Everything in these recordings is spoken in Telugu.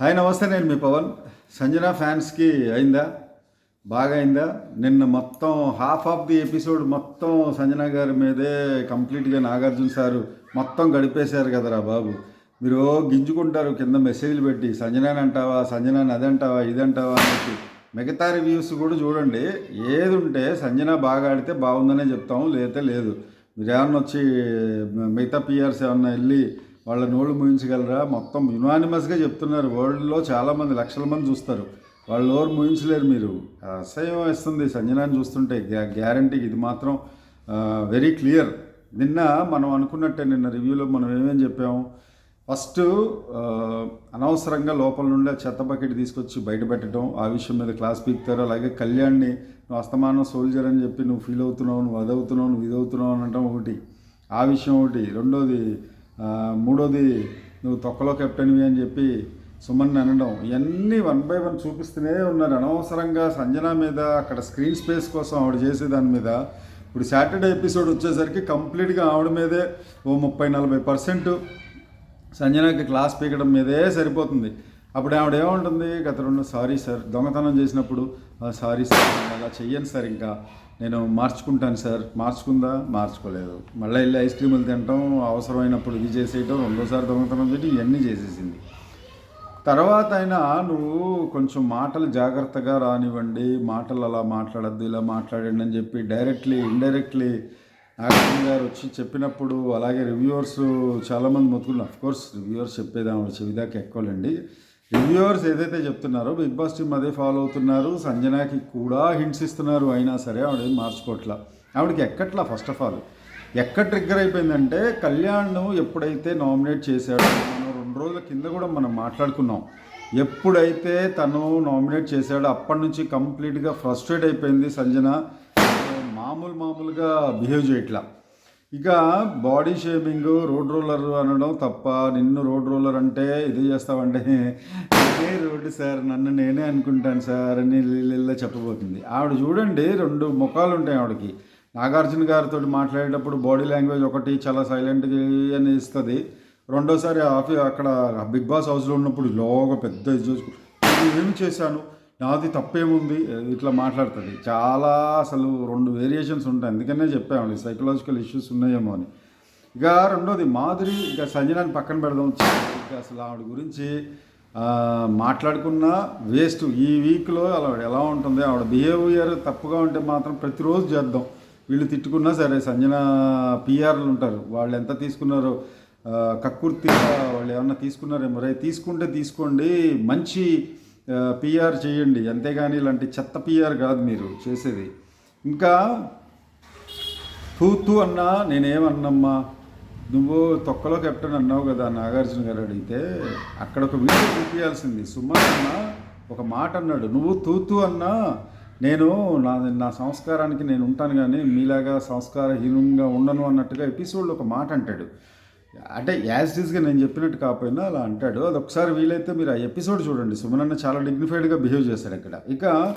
హాయ్ నమస్తే నేను మీ పవన్. సంజన ఫ్యాన్స్కి అయిందా? బాగా అయిందా? నిన్న మొత్తం హాఫ్ ఆఫ్ ది ఎపిసోడ్ మొత్తం సంజన గారి మీదే కంప్లీట్గా నాగార్జున సారు మొత్తం గడిపేశారు కదరా బాబు. మీరు గింజుకుంటారు కింద మెసేజ్లు పెట్టి సంజనాని అంటావా సంజనాని అదంటావా ఇదంటావా అని మిగతా రివ్యూస్ కూడా చూడండి. ఏది ఉంటే సంజన బాగా ఆడితే బాగుందనే చెప్తాము లేతే లేదు. మీరు ఏమన్నా వచ్చి మిగతా పిఆర్స్ ఏమన్నా వెళ్ళి వాళ్ళ నోళ్ళు మూయించగలరా? మొత్తం యునానిమస్గా చెప్తున్నారు. వరల్డ్లో చాలామంది లక్షల మంది చూస్తారు. వాళ్ళు నోరు మూయించలేరు మీరు. అసహ్యం వేస్తుంది సంజనాన్ని చూస్తుంటే. గ్యా గ్యారంటీకి ఇది మాత్రం వెరీ క్లియర్ నిన్న మనం అనుకున్నట్టే నిన్న రివ్యూలో మనం ఏమేమి చెప్పాము ఫస్ట్ అనవసరంగా లోపల నుండి చెత్త బకెట్ తీసుకొచ్చి బయట పెట్టడం ఆ విషయం మీద క్లాస్ పీకుతారు. అలాగే కళ్యాణ్ని నువ్వు అస్తమానం సోల్జర్ అని చెప్పి నువ్వు ఫీల్ అవుతున్నావు నువ్వు అదవుతున్నావు నువ్వు ఇదవుతున్నావు అని అనటం ఒకటి. ఆ విషయం ఒకటి. రెండోది మూడోది నువ్వు తొక్కలో కెప్టెన్వి అని చెప్పి సుమన్ అనడం. ఇవన్నీ వన్ బై వన్ చూపిస్తూనే ఉన్నారు. అనవసరంగా సంజన మీద అక్కడ స్క్రీన్ స్పేస్ కోసం ఆవిడ చేసే దాని మీద. ఇప్పుడు సాటర్డే ఎపిసోడ్ వచ్చేసరికి కంప్లీట్గా ఆవిడ మీదే ఓ ముప్పై నలభై పర్సెంట్ సంజనకి క్లాస్ పీకడం మీదే సరిపోతుంది. అప్పుడు ఆవిడ ఏముంటుంది? గత రెండు సారీ సార్ దొంగతనం చేసినప్పుడు సారీ సార్ అలా చెయ్యండి సార్ ఇంకా. నేను మార్చుకుంటాను సార్. మార్చుకుందా? మార్చుకోలేదు. మళ్ళీ వెళ్ళి ఐస్ క్రీములు తినటం అవసరమైనప్పుడు ఇది చేసేయటం రెండోసారి దొంగతనం చేయటం ఇవన్నీ చేసేసింది. తర్వాత అయినా నువ్వు కొంచెం మాటలు జాగ్రత్తగా రానివ్వండి. మాటలు అలా మాట్లాడద్దు ఇలా మాట్లాడండి అని చెప్పి డైరెక్ట్లీ ఇండైరెక్ట్లీ నాగార్జున గారు వచ్చి చెప్పినప్పుడు అలాగే రివ్యూవర్స్ చాలామంది మొత్తుకున్నారు. కోర్స్ రివ్యూవర్స్ చెప్పేదాం చెవిదాకా ఎక్కువలేండి. రివ్యూవర్స్ ఏదైతే చెప్తున్నారో బిగ్ బాస్ టీమ్ అదే ఫాలో అవుతున్నారు. సంజనాకి కూడా హింట్స్ ఇస్తున్నారు. అయినా సరే ఆవిడ ఏం మార్చుకోవట్లా ఆవిడకి ఎక్కట్లా ఫస్ట్ ఆఫ్ ఆల్ ఎక్కడ ట్రిగ్గర్ అయిపోయిందంటే కళ్యాణ్ ఎప్పుడైతే నామినేట్ చేశాడో మనం రెండు రోజుల కింద కూడా మనం మాట్లాడుకున్నాం. ఎప్పుడైతే తను నామినేట్ చేశాడో అప్పటి నుంచి కంప్లీట్గా ఫ్రస్ట్రేట్ అయిపోయింది సంజన. మామూలు మామూలుగా బిహేవ్ చేయట్లా. ఇక బాడీ షేమింగ్ రోడ్ రోలర్ అనడం తప్ప నిన్ను రోడ్ రోలర్ అంటే ఇది చేస్తావంటే నేనే రోడ్డు సార్ నన్ను నేనే అనుకుంటాను సార్ అని ఇలా చెప్పబోతుంది. ఆవిడ చూడండి రెండు ముఖాలు ఉంటాయి ఆవిడకి. నాగార్జున గారితో మాట్లాడేటప్పుడు బాడీ లాంగ్వేజ్ ఒకటి చాలా సైలెంట్గా అని ఇస్తుంది. రెండోసారి ఆఫీ అక్కడ బిగ్ బాస్ హౌస్లో ఉన్నప్పుడు లోగా పెద్ద ఇది చూసుకు ఏమి చేశాను? నాది తప్పేముంది? ఇట్లా మాట్లాడుతుంది. చాలా అసలు రెండు వేరియేషన్స్ ఉంటాయి. అందుకనే చెప్పామండి సైకలాజికల్ ఇష్యూస్ ఉన్నాయేమో అని. ఇక రెండోది మాధురి ఇక సంజనాన్ని పక్కన పెడదాం. ఇక అసలు ఆవిడ గురించి మాట్లాడుకున్న మాట్లాడుకున్నా వేస్ట్. ఈ వీక్లో అలా ఎలా ఉంటుంది? ఆవిడ బిహేవియర్ తప్పుగా ఉంటే మాత్రం ప్రతిరోజు చేద్దాం. వీళ్ళు తిట్టుకున్నా సరే సంజన పిఆర్లు ఉంటారు. వాళ్ళు ఎంత తీసుకున్నారో కక్కుర్తి కక్కుర్తిగా వాళ్ళు ఏమన్నా తీసుకున్నారేమో. రే తీసుకుంటే తీసుకోండి. మంచి పిఆర్ చేయండి. అంతేగాని ఇలాంటి చెత్త పిఆర్ కాదు మీరు చేసేది. ఇంకా తూ అన్నా నేనేమన్నమ్మా? నువ్వు తొక్కలో కెప్టెన్ అన్నావు కదా నాగార్జున గారు అడిగితే అక్కడ ఒక వీడియో చూపించాల్సింది సుమన్ అన్న ఒక మాట అన్నాడు. నువ్వు తూతు అన్నా నేను నా నా సంస్కారానికి నేను ఉంటాను కానీ మీలాగా సంస్కారహీనంగా ఉండను అన్నట్టుగా ఎపిసోడ్లో ఒక మాట అంటాడు. అంటే యాజ్ ఇస్గా నేను చెప్పినట్టు కాకపోయినా అలా అంటాడు. అది ఒకసారి వీలైతే మీరు ఆ ఎపిసోడ్ చూడండి. సుమనన్న చాలా డిగ్నిఫైడ్గా బిహేవ్ చేశాడు ఇక్కడ. ఇక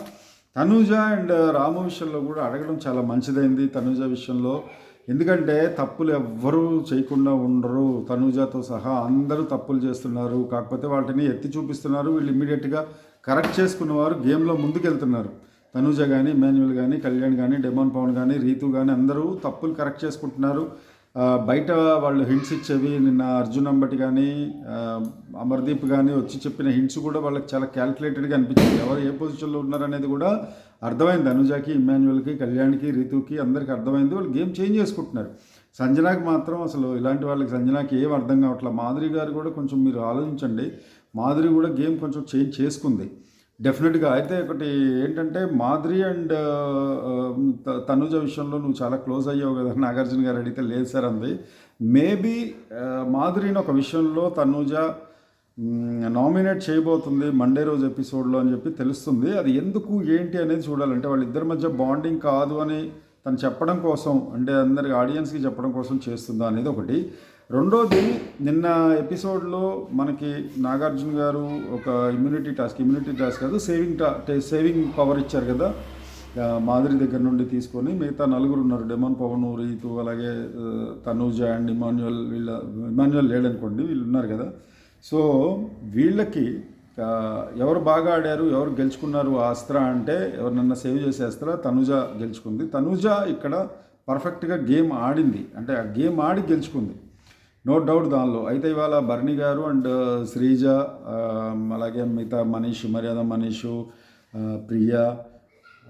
తనూజ అండ్ రాము విషయంలో కూడా అడగడం చాలా మంచిదైంది తనూజ విషయంలో. ఎందుకంటే తప్పులు ఎవ్వరూ చేయకుండా ఉండరు. తనూజతో సహా అందరూ తప్పులు చేస్తున్నారు. కాకపోతే వాటిని ఎత్తి చూపిస్తున్నారు. వీళ్ళు ఇమ్మీడియట్గా కరెక్ట్ చేసుకున్నవారు గేమ్లో ముందుకెళ్తున్నారు. తనూజ కానీ ఇమాన్యువల్ కానీ కళ్యాణ్ కానీ డెమాన్ పవన్ కానీ రీతు కానీ అందరూ తప్పులు కరెక్ట్ చేసుకుంటున్నారు. బయట వాళ్ళు హింట్స్ ఇచ్చేవి నిన్న అర్జున్ అంబటి కానీ అమర్దీప్ కానీ వచ్చి చెప్పిన హింట్స్ కూడా వాళ్ళకి చాలా క్యాల్కులేటెడ్గా అనిపించింది. ఎవరు ఏ పొజిషన్లో ఉన్నారనేది కూడా అర్థమైంది. అనుజాకి ఇమాన్యువల్కి కళ్యాణ్కి రీతుకి అందరికీ అర్థమైంది. వాళ్ళు గేమ్ చేంజ్ చేసుకుంటున్నారు. సంజనాకి మాత్రం అసలు ఇలాంటి వాళ్ళకి సంజనాకి ఏం అర్థం కావట్లేదు మాధురి గారు కూడా కొంచెం మీరు ఆలోచించండి. మాధురి కూడా గేమ్ కొంచెం చేంజ్ చేసుకుంది. డెఫినెట్గా అయితే ఒకటి ఏంటంటే మాధురి అండ్ త- తనుజ విషయంలో నువ్వు చాలా క్లోజ్ అయ్యావు కదా నాగార్జున గారు అడిగితే లేదు సార్ అంది. మేబీ మాధురిని ఒక విషయంలో తనుజ నామినేట్ చేయబోతుంది మండే రోజు ఎపిసోడ్లో అని చెప్పి తెలుస్తుంది. అది ఎందుకు ఏంటి అనేది చూడాలంటే వాళ్ళిద్దరి మధ్య బాండింగ్ కాదు అని తను చెప్పడం కోసం అంటే అందరికి ఆడియన్స్కి చెప్పడం కోసం చేస్తుందా అనేది ఒకటి. రెండోది నిన్న ఎపిసోడ్లో మనకి నాగార్జున గారు ఒక ఇమ్యూనిటీ టాస్క్ ఇమ్యూనిటీ టాస్క్ కాదు సేవింగ్ టా సేవింగ్ పవర్ ఇచ్చారు కదా మాదిరి దగ్గర నుండి తీసుకొని మిగతా నలుగురు ఉన్నారు డెమన్ పవన్ రీతు అలాగే తనూజ అండ్ ఇమాన్యువల్ వీళ్ళ ఇమాన్యువల్ లేడనుకోండి వీళ్ళు ఉన్నారు కదా. సో వీళ్ళకి ఎవరు బాగా ఆడారు ఎవరు గెలుచుకున్నారు ఆ అస్త్ర అంటే ఎవరినన్నా సేవ్ చేసే అస్త్ర తనుజ గెలుచుకుంది. తనుజ ఇక్కడ పర్ఫెక్ట్గా గేమ్ ఆడింది. అంటే ఆ గేమ్ ఆడి గెలుచుకుంది. నో డౌట్ దానిలో. అయితే ఇవాళ Bharani garu and uh, Sreeja um, అలాగే మిగతా మనీష్ మర్యాద మనీషు uh, ప్రియ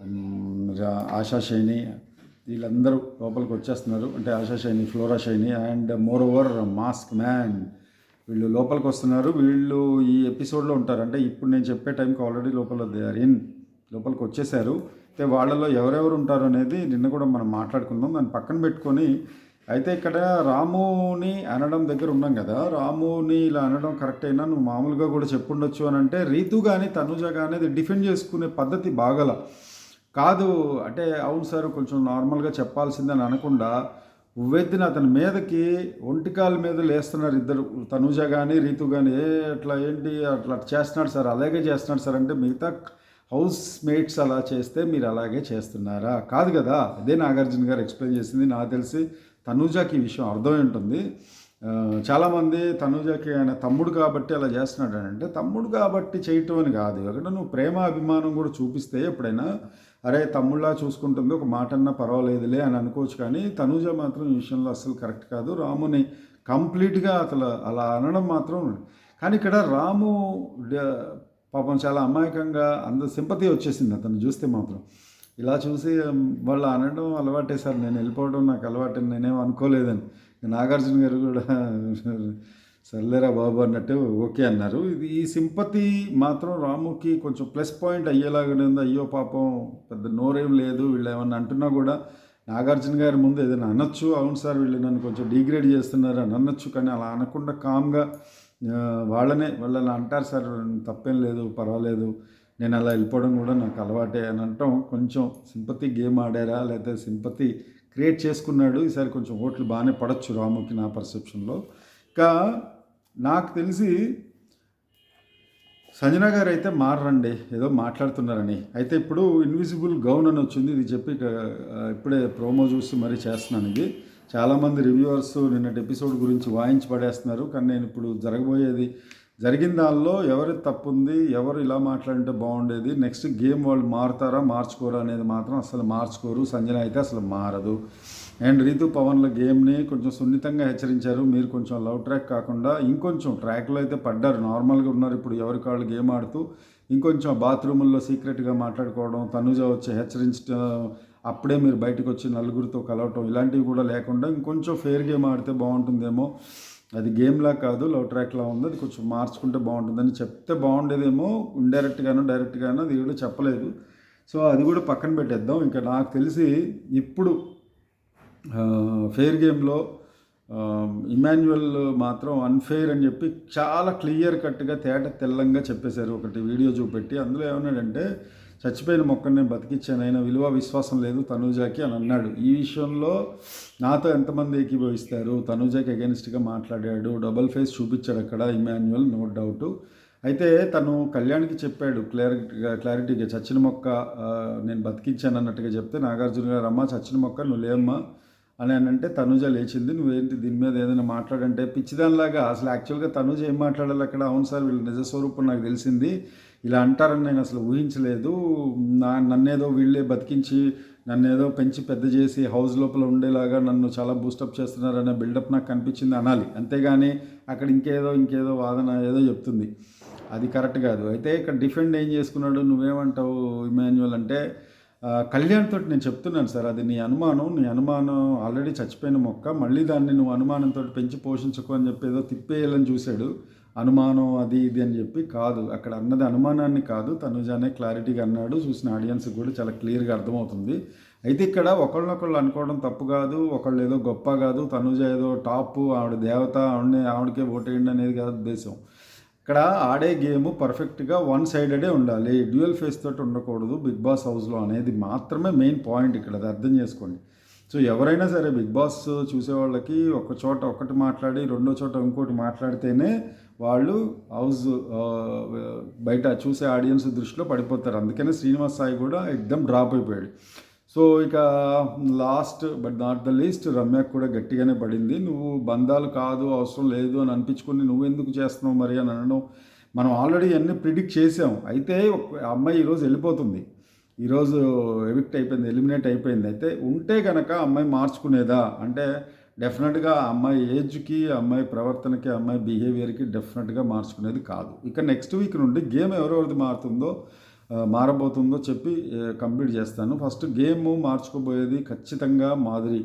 um, రా- ఆశా శైని వీళ్ళందరూ లోపలికి వచ్చేస్తున్నారు. అంటే Asha Saini Flora Saini and more over mask man వీళ్ళు లోపలికి వస్తున్నారు. వీళ్ళు ఈ ఎపిసోడ్లో ఉంటారు అంటే ఇప్పుడు నేను చెప్పే టైంకి ఆల్రెడీ లోపల దే ఆర్ ఇన్ లోపలికి వచ్చేసారు అయితే వాళ్ళలో ఎవరెవరు ఉంటారు అనేది నిన్న కూడా మనం మాట్లాడుకుందాం దాన్ని పక్కన పెట్టుకొని అయితే ఇక్కడ రాముని అనడం దగ్గర ఉన్నాం కదా రాముని ఇలా అనడం కరెక్ట్ అయినా నువ్వు మామూలుగా కూడా చెప్పుండొచ్చు అని అంటే రీతు కానీ తనుజ కానీ అది డిఫెండ్ చేసుకునే పద్ధతి బాగల. కాదు అంటే అవును సార్ కొంచెం నార్మల్గా చెప్పాల్సిందని అనకుండా ఉవ్వెత్తిన అతని మీదకి ఒంటికాల మీద లేస్తున్నారు ఇద్దరు తనుజ కానీ రీతు కానీ ఏ అట్లా ఏంటి అట్లా చేస్తున్నాడు సార్ అలాగే చేస్తున్నాడు సార్ అంటే మిగతా హౌస్ మేట్స్ అలా చేస్తే మీరు అలాగే చేస్తున్నారా? కాదు కదా అదే నాగార్జున గారు ఎక్స్ప్లెయిన్ చేసింది నాకు తెలిసి తనూజాకి ఈ విషయం అర్థమై ఉంటుంది చాలామంది తనూజాకి ఆయన తమ్ముడు కాబట్టి అలా చేస్తున్నాడు అని అంటే తమ్ముడు కాబట్టి చేయటం అని కాదు. అక్కడ నువ్వు ప్రేమ అభిమానం కూడా చూపిస్తే ఎప్పుడైనా అరే తమ్ముళ్ళా చూసుకుంటుంది ఒక మాట అన్నా పర్వాలేదులే అని అనుకోవచ్చు. కానీ తనూజ మాత్రం ఈ విషయంలో అస్సలు కరెక్ట్ కాదు. రాముని కంప్లీట్గా అసలు అలా అనడం మాత్రం కానీ ఇక్కడ రాము పాపం చాలా అమాయకంగా అంత సింపతి వచ్చేసింది అతను చూస్తే మాత్రం. ఇలా చూసి వాళ్ళు అనడం అలవాటే సార్. నేను వెళ్ళిపోవడం నాకు అలవాటే. నేనేం అనుకోలేదని. నాగార్జున గారు కూడా సర్లేరా బాబు అన్నట్టు ఓకే అన్నారు. ఇది ఈ సింపతి మాత్రం రాముకి కొంచెం ప్లస్ పాయింట్ అయ్యేలాగానే ఉంది. అయ్యో పాపం పెద్ద నోరేం లేదు. వీళ్ళు ఏమన్నా అంటున్నా కూడా నాగార్జున గారి ముందు ఏదైనా అనొచ్చు. అవును సార్ వీళ్ళు నన్ను కొంచెం డిగ్రేడ్ చేస్తున్నారు అని అనొచ్చు. కానీ అలా అనకుండా కామ్గా వాళ్ళనే వాళ్ళు అలా అంటారు సార్. తప్పేం లేదు పర్వాలేదు. నేను అలా వెళ్ళిపోవడం కూడా నాకు అలవాటే అని అనటం కొంచెం సింపతి గేమ్ ఆడారా? లేకపోతే సింపతి క్రియేట్ చేసుకున్నాడు? ఈసారి కొంచెం ఓట్లు బాగానే పడచ్చు రాముకి నా పర్సెప్షన్లో. ఇంకా నాకు తెలిసి సంజన గారు అయితే మారండి ఏదో మాట్లాడుతున్నారని. అయితే ఇప్పుడు ఇన్విజిబుల్ గౌన్ అని వచ్చింది. ఇది చెప్పి ఇప్పుడే ప్రోమో చూసి మరీ చేస్తున్నాను ఇది. చాలామంది రివ్యూవర్స్ నిన్నటి ఎపిసోడ్ గురించి వాయించి పడేస్తున్నారు. కానీ నేను ఇప్పుడు జరగబోయేది జరిగిన దానిలో ఎవరి తప్పు ఉంది ఎవరు ఇలా మాట్లాడితే బాగుండేది నెక్స్ట్ గేమ్ వాళ్ళు మారుతారా మార్చుకోరా అనేది మాత్రం అసలు మార్చుకోరు. సంజన అయితే అసలు మారదు. అండ్ రీతు పవన్ల గేమ్ని కొంచెం సున్నితంగా హెచ్చరించారు. మీరు కొంచెం లవ్ ట్రాక్ కాకుండా ఇంకొంచెం ట్రాక్లో అయితే పడ్డారు. నార్మల్గా ఉన్నారు ఇప్పుడు ఎవరికి వాళ్ళు గేమ్ ఆడుతూ. ఇంకొంచెం బాత్రూముల్లో సీక్రెట్గా మాట్లాడుకోవడం తనుజ వచ్చి హెచ్చరించడం అప్పుడే మీరు బయటకు వచ్చి నలుగురితో కలవటం ఇలాంటివి కూడా లేకుండా ఇంకొంచెం ఫెయిర్ గేమ్ ఆడితే బాగుంటుందేమో. అది గేమ్లా కాదు లవ్ ట్రాక్లా ఉంది. అది కొంచెం మార్చుకుంటే బాగుంటుందని చెప్తే బాగుండేదేమో ఇండైరెక్ట్గానో డైరెక్ట్గానో అది కూడా చెప్పలేదు. సో అది కూడా పక్కన పెట్టేద్దాం. ఇంకా నాకు తెలిసి ఇప్పుడు ఫెయిర్ గేమ్లో ఇమాన్యువల్ మాత్రం అన్ఫెయిర్ అని చెప్పి చాలా క్లియర్ కట్గా తేట తెల్లంగా చెప్పేశారు. ఒకటి వీడియో చూపెట్టి. అందులో ఏమన్నాడంటే చచ్చిపోయిన మొక్కని నేను బతికించాను ఆయన విలువ విశ్వాసం లేదు తనూజాకి అని అన్నాడు. ఈ విషయంలో నాతో ఎంతమంది ఏకీభవిస్తారు? తనూజాకి అగెనిస్ట్గా మాట్లాడాడు. డబల్ ఫేస్ చూపించాడు అక్కడ ఇమాన్యువల్ నో డౌట్. అయితే తను కళ్యాణ్కి చెప్పాడు క్లారిటీగా క్లారిటీగా చచ్చిన మొక్క నేను బతికించాను అన్నట్టుగా చెప్తే నాగార్జున గారు అమ్మ చచ్చిన మొక్క నువ్వు లేమ్మా అని అని అంటే తనుజ లేచింది నువ్వేంటి దీని మీద ఏదైనా మాట్లాడంటే పిచ్చిదానిలాగా అసలు యాక్చువల్గా తనుజ ఏం మాట్లాడాలి అక్కడ? అవును సార్ వీళ్ళ నిజ స్వరూపం నాకు తెలిసింది. ఇలా అంటారని నేను అసలు ఊహించలేదు. నా నన్నేదో వీళ్ళే బతికించి నన్నేదో పెంచి పెద్ద చేసి హౌస్ లోపల ఉండేలాగా నన్ను చాలా బూస్టప్ చేస్తున్నారనే బిల్డప్ నాకు కనిపించింది అనాలి. అంతేగాని అక్కడ ఇంకేదో ఇంకేదో వాదన ఏదో చెప్తుంది. అది కరెక్ట్ కాదు. అయితే ఇక్కడ డిఫెండ్ ఏం చేసుకున్నాడు? నువ్వేమంటావు ఇమాన్యువల్ అంటే కళ్యాణ్ తోటి నేను చెప్తున్నాను సార్ అది నీ అనుమానం. నీ అనుమానం ఆల్రెడీ చచ్చిపోయిన మొక్క. మళ్ళీ దాన్ని నువ్వు అనుమానంతో పెంచి పోషించుకో అని చెప్పి ఏదో తిప్పేయాలని చూశాడు. అనుమానం అది ఇది అని చెప్పి కాదు. అక్కడ అన్నది అనుమానాన్ని కాదు. తనుజానే క్లారిటీగా అన్నాడు. చూసిన ఆడియన్స్ కూడా చాలా క్లియర్గా అర్థమవుతుంది. అయితే ఇక్కడ ఒకళ్ళనొకళ్ళు అనుకోవడం తప్పు కాదు. ఒకళ్ళు ఏదో గొప్ప కాదు. తనుజ ఏదో టాప్ ఆవిడ దేవత ఆవిడనే ఆవిడకే ఓటేయండి అనేది కాదు ఉద్దేశం. ఇక్కడ ఆడే గేమ్ పర్ఫెక్ట్గా వన్ సైడెడే ఉండాలి. డ్యూయల్ ఫేస్ తోటి ఉండకూడదు బిగ్ బాస్ హౌస్లో అనేది మాత్రమే మెయిన్ పాయింట్ ఇక్కడ. అది అర్థం చేసుకోండి. సో ఎవరైనా సరే బిగ్ బాస్ చూసే వాళ్ళకి ఒక చోట ఒకటి మాట్లాడి రెండో చోట ఇంకోటి మాట్లాడితేనే వాళ్ళు హౌస్ బయట చూసే ఆడియన్స్ దృష్టిలో పడిపోతారు. అందుకనే శ్రీనివాస్ సాయి కూడా ఎగ్దమ్ డ్రాప్ అయిపోయాడు. సో ఇక last but not the least రమ్యకు కూడా గట్టిగానే పడింది. నువ్వు బంధాలు కాదు అవసరం లేదు అని అనిపించుకొని నువ్వు ఎందుకు చేస్తున్నావు మరి అని అనడం మనం ఆల్రెడీ అన్నీ ప్రిడిక్ట్ చేసాం. అయితే అమ్మాయి ఈరోజు వెళ్ళిపోతుంది. ఈరోజు ఎవిక్ట్ అయిపోయింది ఎలిమినేట్ అయిపోయింది. అయితే ఉంటే కనుక అమ్మాయి మార్చుకునేదా? అంటే డెఫినెట్గా అమ్మాయి ఏజ్కి అమ్మాయి ప్రవర్తనకి అమ్మాయి బిహేవియర్కి డెఫినెట్గా మార్చుకునేది కాదు. ఇక నెక్స్ట్ వీక్ నుండి గేమ్ ఎవరెవరిది మారుతుందో మారబోతుందో చెప్పి కంప్లీట్ చేస్తాను. ఫస్ట్ గేమ్ మార్చుకోబోయేది ఖచ్చితంగా మాదిరి.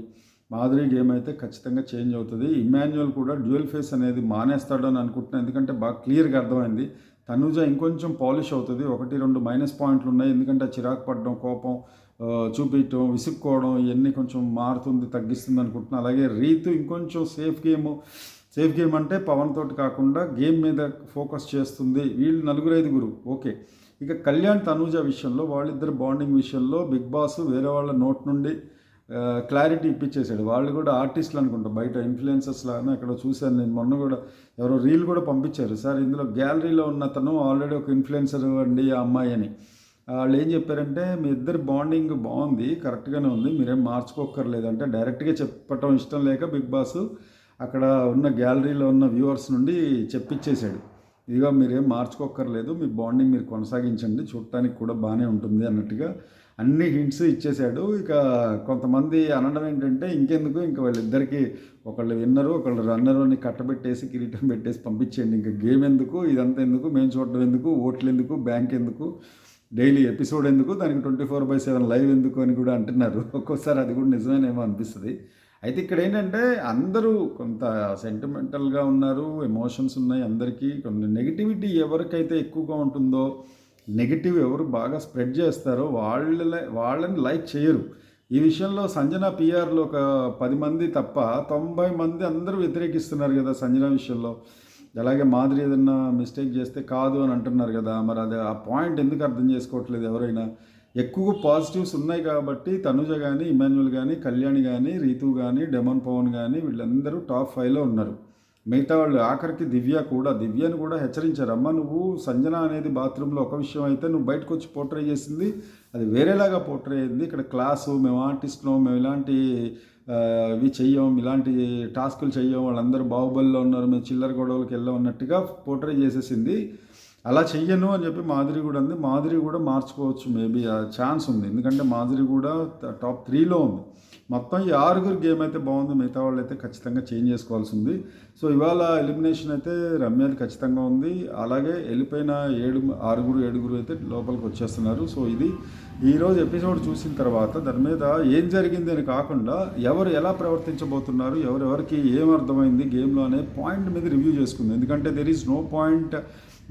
మాదిరి గేమ్ అయితే ఖచ్చితంగా చేంజ్ అవుతుంది. ఇమాన్యువల్ కూడా డ్యూయల్ ఫేస్ అనేది మానేస్తాడని అనుకుంటున్నాను ఎందుకంటే బాగా క్లియర్గా అర్థమైంది. తనుజ ఇంకొంచెం పాలిష్ అవుతుంది. ఒకటి రెండు మైనస్ పాయింట్లు ఉన్నాయి. ఎందుకంటే చిరాకు పడడం కోపం చూపించడం విసుక్కోవడం ఇవన్నీ కొంచెం మారుతుంది తగ్గిస్తుంది అనుకుంటున్నాను అలాగే రీతు ఇంకొంచెం సేఫ్ గేమ్ సేఫ్ గేమ్ అంటే పవన్ తోటి కాకుండా గేమ్ మీద ఫోకస్ చేస్తుంది. వీళ్ళు నలుగురు ఐదుగురు. ఓకే. ఇక కళ్యాణ్ తనూజ విషయంలో వాళ్ళిద్దరు బాండింగ్ విషయంలో బిగ్ బాస్ వేరే వాళ్ళ నోట్ నుండి క్లారిటీ ఇప్పించేశాడు వాళ్ళు కూడా ఆర్టిస్టులు అనుకుంటా బయట ఇన్ఫ్లుయెన్సర్స్ లాగా అక్కడ చూశాను నేను. మొన్న కూడా ఎవరో రీల్ కూడా పంపించారు. సార్ ఇందులో గ్యాలరీలో ఉన్న తను ఆల్రెడీ ఒక ఇన్ఫ్లుయెన్సర్ అండి ఆ అమ్మాయి అని. వాళ్ళు ఏం చెప్పారంటే మీ ఇద్దరు బాండింగ్ బాగుంది కరెక్ట్గానే ఉంది మీరేం మార్చుకోకర్లేదంటే డైరెక్ట్గా చెప్పటం ఇష్టం లేక బిగ్ బాస్ అక్కడ ఉన్న గ్యాలరీలో ఉన్న వ్యూవర్స్ నుండి చెప్పించేశాడు. ఇదిగో మీరేం మార్చుకోక్కర్లేదు మీ బాండింగ్ మీరు కొనసాగించండి చూడటానికి కూడా బాగానే ఉంటుంది అన్నట్టుగా అన్ని హింట్స్ ఇచ్చేశాడు. ఇక కొంతమంది అనడం ఏంటంటే ఇంకెందుకు? ఇంకా వాళ్ళిద్దరికీ ఒకళ్ళు విన్నరు ఒకళ్ళు రన్నరు అని కట్టబెట్టేసి కిరీటం పెట్టేసి పంపించేయండి. ఇంకా గేమ్ ఎందుకు? ఇదంతా ఎందుకు? మేము చూడడం ఎందుకు? ఓట్లు ఎందుకు? బ్యాంక్ ఎందుకు? డైలీ ఎపిసోడ్ ఎందుకు? దానికి twenty four by seven live ఎందుకు అని కూడా అంటున్నారు. ఒక్కోసారి అది కూడా నిజమేనేమో అనిపిస్తుంది. అయితే ఇక్కడ ఏంటంటే అందరూ కొంత సెంటిమెంటల్గా ఉన్నారు ఎమోషన్స్ ఉన్నాయి అందరికీ. కొన్ని నెగిటివిటీ ఎవరికైతే ఎక్కువగా ఉంటుందో నెగిటివ్ ఎవరు బాగా స్ప్రెడ్ చేస్తారో వాళ్ళ వాళ్ళని లైక్ చేయరు. ఈ విషయంలో సంజన పిఆర్లో ఒక పది మంది తప్ప తొంభై మంది అందరూ వ్యతిరేకిస్తున్నారు కదా సంజన విషయంలో. అలాగే మాదిరి ఏదన్నా మిస్టేక్ చేస్తే కాదు అని అంటున్నారు కదా. మరి అది ఆ పాయింట్ ఎందుకు అర్థం చేసుకోవట్లేదు ఎవరైనా? ఎక్కువ పాజిటివ్స్ ఉన్నాయి కాబట్టి తనుజ కానీ ఇమాన్యుల్ కానీ కళ్యాణ్ కానీ రీతు కానీ డెమన్ పవన్ కానీ వీళ్ళందరూ టాప్ ఫైవ్లో ఉన్నారు. మిగతా వాళ్ళు ఆఖరికి దివ్య కూడా దివ్యను కూడా హెచ్చరించారు. అమ్మ నువ్వు సంజన అనేది బాత్రూంలో ఒక విషయం అయితే నువ్వు బయటకు వచ్చి పోర్ట్రే చేసింది అది వేరేలాగా పోర్ట్రే అయింది. ఇక్కడ క్లాసు మేము ఆర్టిస్ట్లో మేము ఇలాంటి ఇవి చెయ్యం ఇలాంటి టాస్కులు చెయ్యం వాళ్ళందరూ బాహుబలిలో ఉన్నారు మేము చిల్లర గొడవలకు వెళ్ళాం అన్నట్టుగా పోర్ట్రే చేసేసింది. అలా చెయ్యను అని చెప్పి మాధురి కూడా ఉంది. మాధురి కూడా మార్చుకోవచ్చు మేబీ ఆ ఛాన్స్ ఉంది. ఎందుకంటే మాధురి కూడా టాప్ త్రీలో ఉంది. మొత్తం ఈ ఆరుగురు గేమ్ అయితే బాగుంది. మిగతా వాళ్ళు అయితే ఖచ్చితంగా చేంజ్ చేసుకోవాల్సి ఉంది. సో ఇవాళ ఎలిమినేషన్ అయితే రమ్యది ఖచ్చితంగా ఉంది. అలాగే వెళ్ళిపోయిన ఏడు ఆరుగురు ఏడుగురు అయితే లోపలికి వచ్చేస్తున్నారు. సో ఇది ఈరోజు ఎపిసోడ్ చూసిన తర్వాత దాని మీద ఏం జరిగింది అని కాకుండా ఎవరు ఎలా ప్రవర్తించబోతున్నారు ఎవరెవరికి ఏం అర్థమైంది గేమ్లో అనే పాయింట్ మీద రివ్యూ చేసుకుంది. ఎందుకంటే there is no point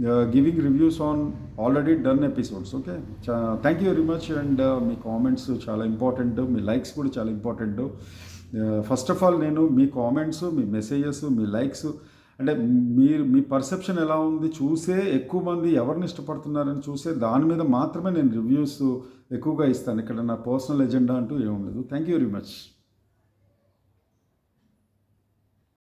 giving reviews on already done episodes okay thank you very much and me comments చాలా ఇంపార్టెంట్ మీ లైక్స్ కూడా చాలా ఇంపార్టెంట్ ఫస్ట్ ఆఫ్ ఆల్ నేను మీ కామెంట్స్ మీ మెసేజెస్ మీ లైక్స్ అంటే మీరు మీ పర్సెప్షన్ ఎలా ఉంది చూసే ఎక్కువ మంది ఎవరిని ఇష్టపడుతున్నారని చూసే దాని మీద మాత్రమే నేను రివ్యూస్ ఎక్కువగా ఇస్తాను. ఇక్కడ నా పర్సనల్ ఎజెండా అంటూ ఏముండదు థ్యాంక్ యూ వెరీ మచ్